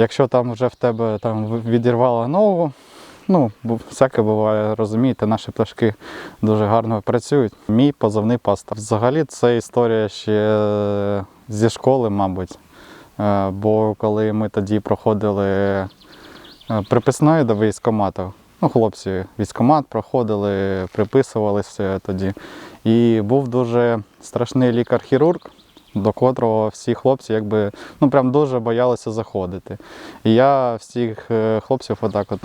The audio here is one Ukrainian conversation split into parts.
Якщо там вже в тебе там відірвало ногу, ну, всяке буває, розумієте, наші пташки дуже гарно працюють. Мій позивний паста. Взагалі це історія ще зі школи, мабуть. Е, Бо коли ми тоді проходили е, приписної до військкомату, ну, хлопці військкомат проходили, приписувалися тоді. І був дуже страшний лікар-хірург, до котрого всі хлопці якби, ну, прям дуже боялися заходити. І я всіх е, хлопців отак от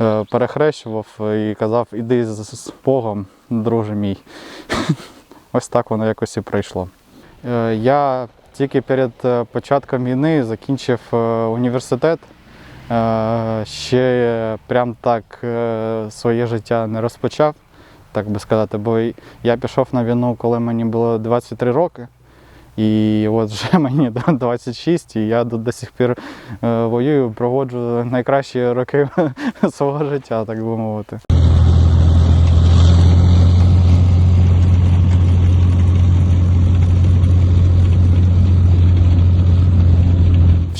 е, перехрещував і казав, іди з, Богом, друже мій. Ось так воно якось і пройшло. Е, Я тільки перед початком війни закінчив університет. Ще прям так своє життя не розпочав, так би сказати, бо я пішов на війну, коли мені було 23 роки. І от вже мені 26, і я до, до сих пір е, воюю, проводжу найкращі роки свого життя, так би мовити.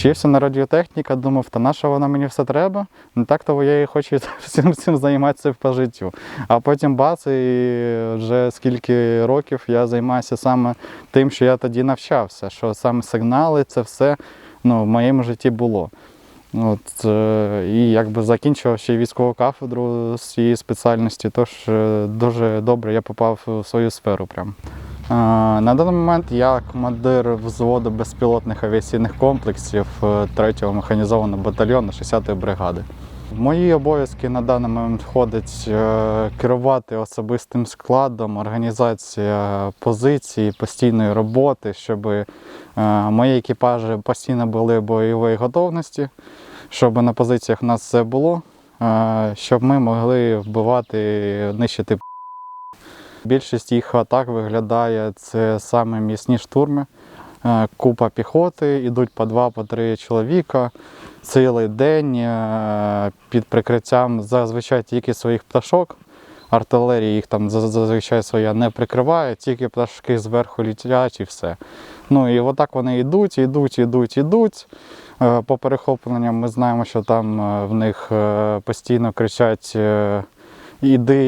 Вчився на радіотехніка, думав, та на що вона мені все треба? Не так то я і хочу всім цим займатися по життю. А потім бац, і вже скільки років я займаюся саме тим, що я тоді навчався, що саме сигнали, це все ну, в моєму житті було. От, е, і якби закінчував ще військову кафедру з цієї спеціальності, тож е, дуже добре я попав в свою сферу. Прям. Е, На даний момент я командир взводу безпілотних авіаційних комплексів 3-го механізованого батальйону 60-ї бригади. Мої обов'язки на даний момент входить е, керувати особистим складом, організація позиції, постійної роботи, щоб е, мої екіпажі постійно були в бойової готовності, щоб на позиціях у нас все було, е, щоб ми могли вбивати, нищити Більшість їх атак виглядає це саме м'ясні штурми. Е, Купа піхоти, ідуть по два, по три чоловіка цілий день е, під прикриттям зазвичай тільки своїх пташок. Артилерія їх там зазвичай своя не прикриває, тільки пташки зверху літять і все. Ну і отак вони йдуть, йдуть, йдуть, йдуть. Е, По перехопленням ми знаємо, що там в них постійно кричать. Іди,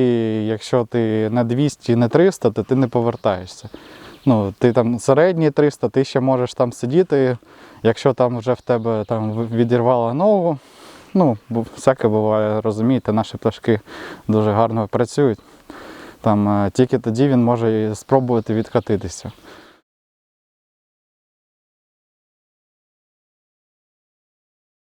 якщо ти на 200, не 300, то ти не повертаєшся. Ну, ти там середній 300, ти ще можеш там сидіти. Якщо там вже в тебе там відірвало ногу, ну, всяке буває, розумієте, наші пташки дуже гарно працюють. Там, е, тільки тоді він може спробувати відкатитися.